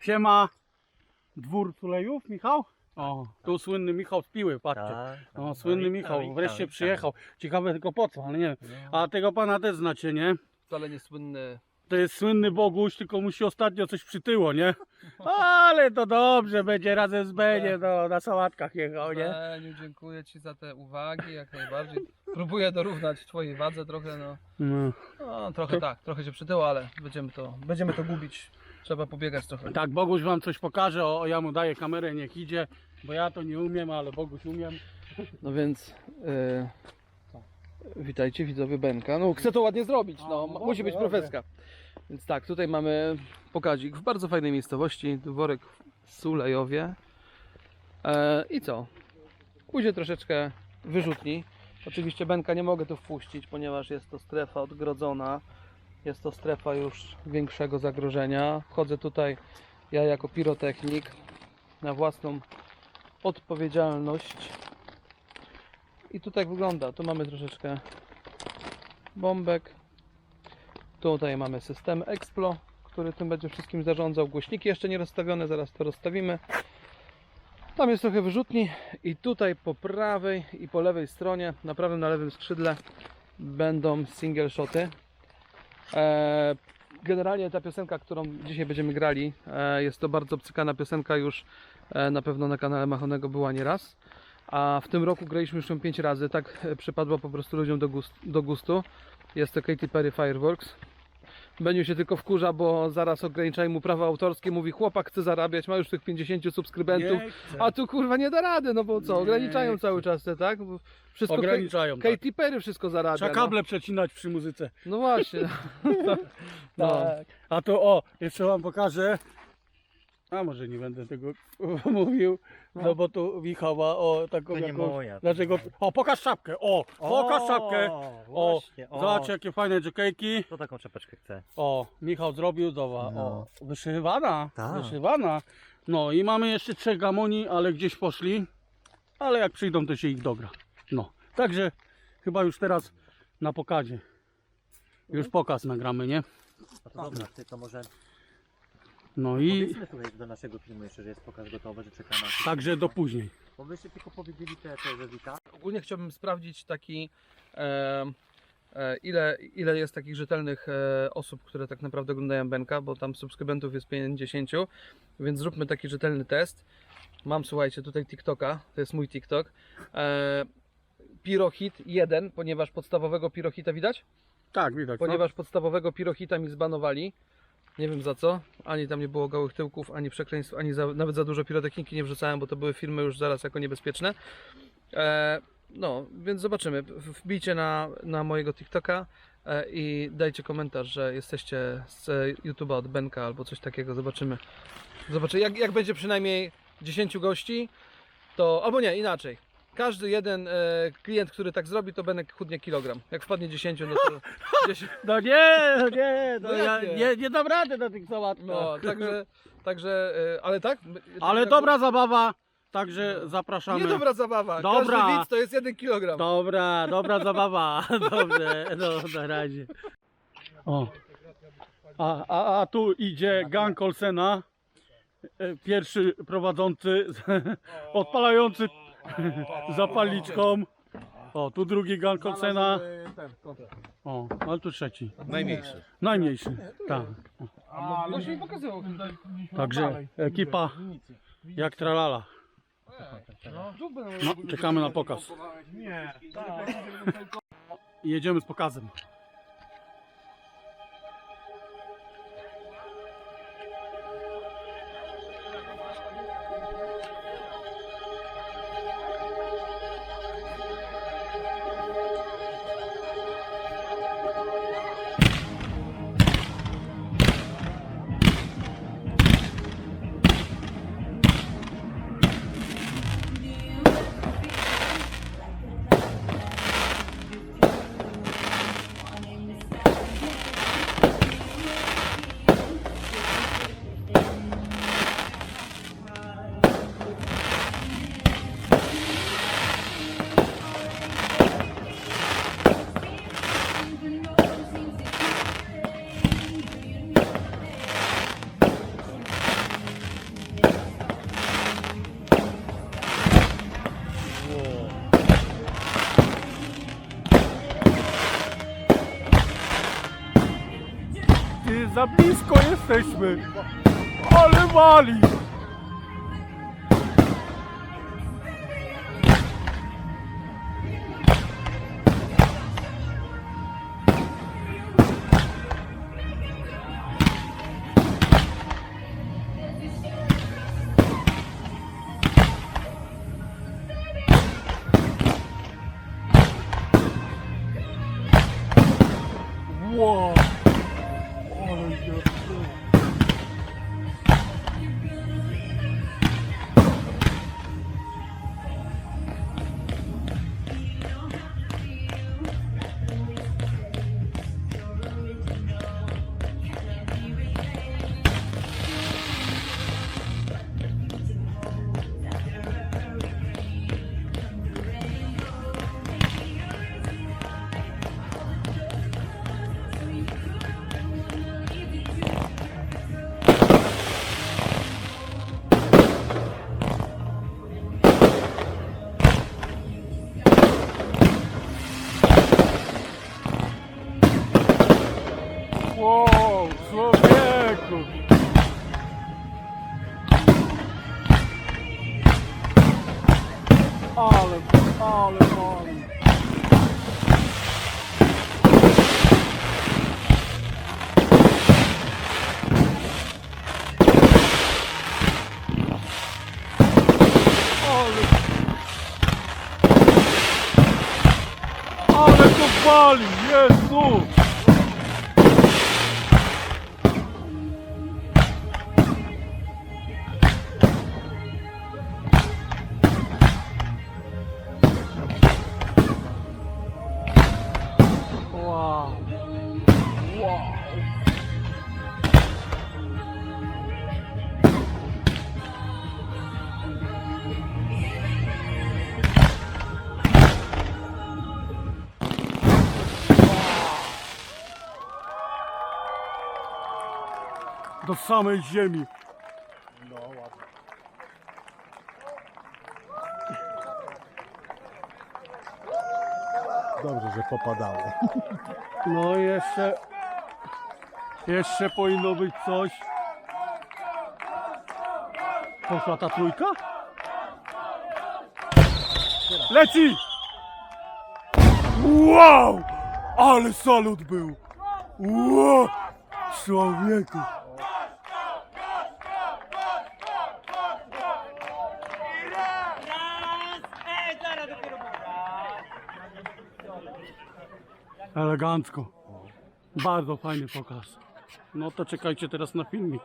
Siema, dwór Tulejów, Michał? O, tu słynny Michał z Piły, patrzcie. Tak, O, no, słynny witam, Michał, wreszcie przyjechał. Ciekawe tylko po co, ale nie wiem. No. A tego pana też znacie, nie? Wcale nie słynny. To jest słynny Boguś, tylko musi ostatnio coś przytyło, nie? Ale to dobrze, będzie razem z Beniem no, na sałatkach jechał, nie? Beniu, dziękuję Ci za te uwagi, jak najbardziej. Próbuję dorównać Twojej wadze trochę, no. No. no trochę tak, trochę się przytyło, ale będziemy to, będziemy to gubić. Trzeba pobiegać trochę. Tak, Boguś wam coś pokaże, o, ja mu daję kamerę, niech idzie, bo ja to nie umiem, ale Boguś umiem. No więc, e, witajcie widzowie Benka. No chcę to ładnie zrobić, no, no musi być dobrze. profeska. Więc tak, tutaj mamy pokazik w bardzo fajnej miejscowości, dworek w Sulejowie. E, I co? Pójdzie troszeczkę wyrzutni. Oczywiście Benka nie mogę tu wpuścić, ponieważ jest to strefa odgrodzona. Jest to strefa już większego zagrożenia. Wchodzę tutaj ja jako pirotechnik na własną odpowiedzialność. I tu tak wygląda. Tu mamy troszeczkę bombek. Tutaj mamy system Explo, który tym będzie wszystkim zarządzał. Głośniki jeszcze nie rozstawione, zaraz to rozstawimy. Tam jest trochę wyrzutni i tutaj po prawej i po lewej stronie, na prawym, na lewym skrzydle będą single shoty. Eee, generalnie ta piosenka, którą dzisiaj będziemy grali, e, jest to bardzo obcykana piosenka już e, na pewno na kanale Machonego była nieraz. A w tym roku graliśmy już ją 5 razy, tak e, przypadło po prostu ludziom do gustu. Jest to Katy Perry Fireworks. Beniu się tylko wkurza, bo zaraz ograniczają mu prawa autorskie, mówi chłopak chce zarabiać, ma już tych 50 subskrybentów, Nie chcę. a tu kurwa nie da rady, no bo co, Nie ograniczają chcę. cały czas te, tak? Bo Wszystko Ograniczają, tak. Katy Perry wszystko zarabia. Trzeba kable przecinać przy muzyce. No, no właśnie. no. Tak. A to o, jeszcze wam pokażę. A może nie będę tego mówił, no bo tu Michała o taką To nie jakąś- moja. Dlaczego? O, pokaż czapkę! O! Pokaż czapkę! O, właśnie, o. Zobacz jakie fajne dżekejki. Kto taką czapeczkę chce? O, Michał zrobił, zobacz. No. O, wyszywana. Tak. Wyszywana. No i mamy jeszcze trzech gamoni, ale gdzieś poszli. Ale jak przyjdą, to się ich dogra. No, także chyba już teraz na pokazie. Już pokaz nagramy, nie? No to dobra, ty to może No i powiedzmy tutaj do naszego filmu jeszcze, że jest pokaz gotowy, że czeka na... także do później. Bo wyście tylko powiedzieli te, te że wita. Ogólnie chciałbym sprawdzić taki, e, e, ile, ile jest takich rzetelnych e, osób, które tak naprawdę oglądają Benka, bo tam subskrybentów jest 50, więc zróbmy taki rzetelny test. Mam, słuchajcie, tutaj TikToka, to jest mój TikTok. E, Pirohit 1, ponieważ podstawowego Pirohita widać? Tak, widać. Ponieważ podstawowego Pirohita mi zbanowali. Nie wiem za co. Ani tam nie było gołych tyłków, ani przekleństw, ani za, nawet za dużo pirotechniki nie wrzucałem, bo to były filmy już zaraz jako niebezpieczne. E, no, więc zobaczymy. Wbijcie na, na mojego TikToka e, i dajcie komentarz, że jesteście z YouTube'a od Benka albo coś takiego. Zobaczymy. Zobaczymy. Jak, jak będzie przynajmniej 10 gości, to. Albo nie, inaczej. Każdy jeden e, klient, który tak zrobi, to Benek chudnie kilogram. Jak wpadnie 10, no to 10. No nie, no nie, no No ja nie? nie, dam rady na tych sałatkach. No, także, także, e, ale tak? Ale dobra zabawa, także zapraszamy. Nie dobra zabawa. Dobra. Każdy widz to jest 1 kilogram. Dobra, dobra zabawa. Dobrze, no na razie. O. A, a, a tu idzie gang Olsena. e, Pierwszy prowadzący, odpalający zapalniczką. O, tu drugi gang Olsena. O, ale tu trzeci. Najmniejszy. Najmniejszy. Tak. No się mi pokazywał. Także ekipa jak tralala. No, czekamy na pokaz. I jedziemy z pokazem. Za blisko jesteśmy. Ale wali. Wow. Wow, człowieku! Ale, ale, ale. Ale, ale to wali, Jezu! Do samej ziemi. Dobrze, że popadało. No jeszcze. Jeszcze powinno być coś. Poszła ta trójka? Leci! Wow! Ale salut był! Wow! Człowieku! Elegancko. Bardzo fajny pokaz. No to czekajcie teraz na filmik.